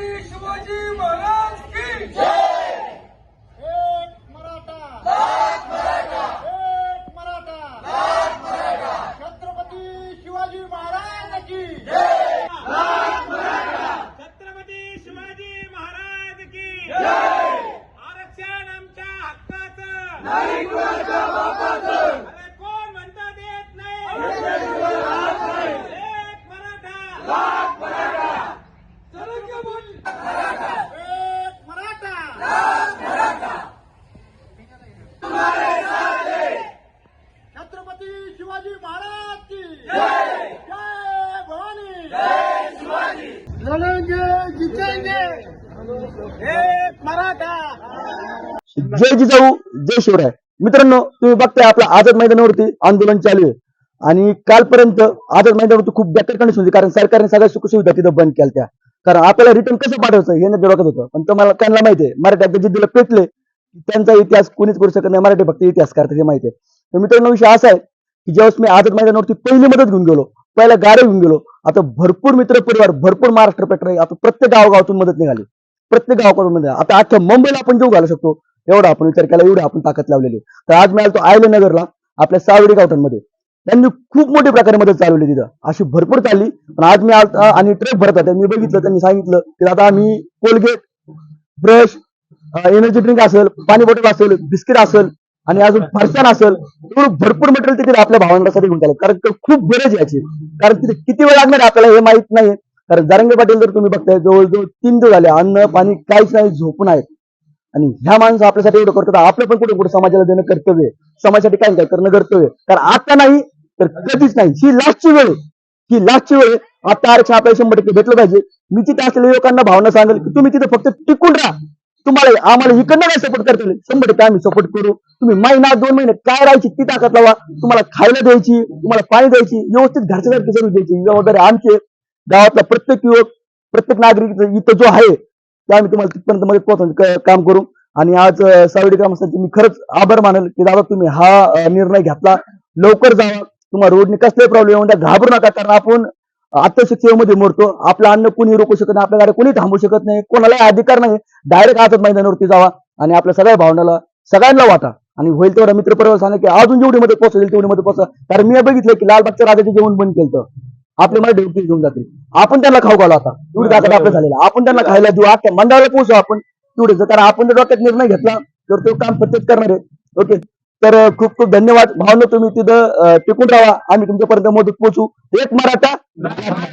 छत्रपती शिवाजी महाराज की एक मराठा! लाख मराठा! एक मराठा! लाख मराठा! छत्रपती शिवाजी महाराज की छत्रपती शिवाजी महाराज की आरक्षण आमच्या हक्काचं! नाही अरे कोण म्हणता देत नाही एक मराठा एक मराठा छत्रपती शिवाजी महाराज की जय भवानी लढेंगे जितेंगे एक मराठा जय जिजाऊ जय शिवराय. मित्रांनो तुम्ही बघताय आपल्या आझाद मैदानावरती आंदोलन चालू आहे. आणि कालपर्यंत आझाद मैदानावरती खूप बेकार कंडिशन होती कारण सरकारने सगळ्या सुखसुविधा तिथं बंद केल्या त्या कारण आपल्याला रिटर्न कसं पाठवायचं हे नाही डोक्यात होतं. पण तुम्हाला त्यांना माहिती आहे मराठी एकदा जिद्दीला पेटले त्यांचा इतिहास कोणीच करू शकत नाही मराठी फक्त इतिहास करतात हे माहिती आहे. तर मित्रांनो विषय असा आहे की ज्यावेळेस मी आझाद मैदानावरती पहिली मदत घेऊन गेलो पहिला गाड्या घेऊन गेलो आता भरपूर मित्र परिवार भरपूर महाराष्ट्र पेटर आता प्रत्येक गावगावातून मदत निघाली. प्रत्येक गावाकडून मदत आता अख्ख्या मुंबईला आपण जेव घालू शकतो. एवढा आपण विचार केला एवढी आपण ताकद लावलेली तर आज मी आलतो आयले नगरला आपल्या सावडी गावठांमध्ये त्यांनी खूप मोठ्या प्रकारे मदत चालवली तिथं. अशी भरपूर चालली. पण आज मी आणि ट्रक भरत होते. मी बघितलं त्यांनी सांगितलं की आता आम्ही कोलगेट ब्रश एनर्जी ड्रिंक असेल पाणी बॉटल असेल बिस्किट असेल आणि अजून फरसान असेल भरपूर मटेरियल तिथे आपल्या भावंडासाठी घेऊन चालेल कारण खूप गरज याची. कारण तिथे किती वेळ लागणार आपल्याला हे माहीत नाही. कारण जारंगे पाटील जर तुम्ही बघताय जवळजवळ तीन दिवस झाले अन्न पाणी काहीच नाही झोपून आहेत आणि ह्या माणसं आपल्यासाठी एवढं करतात आपलं पण कुठे कुठे समाजाला देणं कर्तव्य समाजासाठी काय काय करणं कर्तव्य कारण आता नाही तर कधीच नाही. ही लास्टची वेळ ही लास्टची वेळ आता आरक्षण आपल्याला शंभर टक्के भेटलं पाहिजे. मी तिथे असलेल्या लोकांना भावना सांगेल की तुम्ही तिथे फक्त टिकून राहा. तुम्हाला आम्हाला इकडनं काय सपोर्ट करता येईल शंभर टक्के आम्ही सपोर्ट करू. तुम्ही महिना दोन महिने काय राहायची ती ताकद लावा. तुम्हाला खायला द्यायची तुम्हाला पाणी द्यायची व्यवस्थित घरच्यासारखी जरूर द्यायची. जबाबदारी आमची गावातला प्रत्येक युवक प्रत्येक नागरिक इथं जो आहे ते आम्ही तुम्हाला तिथपर्यंत मध्ये पोहोचवण्याचं काम करू. आणि आज सावडी ग्रामस्थांचे मी खरंच आभार मानेल की दादा तुम्ही हा निर्णय घेतला. लवकर जावा. तुम्हाला रोडने कसले प्रॉब्लेम येऊन घाबरू नका. कारण आपण अत्यावश्यक सेवेमध्ये मरतो. आपलं अन्न कोणी रोखू शकत नाही आपल्या गाड्या कोणी थांबवू शकत नाही कोणालाही अधिकार नाही. डायरेक्ट आजच मैदानावरती जावा आणि आपल्या सगळ्या भावनाला सगळ्यांना वाटा. आणि होईल तेवढा मित्र परिवार सांगा की अजून जेवढी मदत पोहोचेल तेवढी मदत पोहोचा कारण मी बघितलं की लालबागच्या राजाचे जेवण बंद केलं आपले मला ड्युटी घेऊन जातील. आपण त्यांना खाऊ घालू आता. एवढी ताकद आपलं झालेलं आपण त्यांना खायला देऊ अख्ख्या मंडळाला पोहोचू आपण. तेवढेच. कारण आपण जर डोक्यात निर्णय घेतला तर तो काम सत्यच करणार आहे. ओके. तर खूप खूप धन्यवाद. भावना तुम्ही तिथं टिकून राहा. आम्ही तुमच्यापर्यंत मदत पोहोचू. एक मराठा Bye.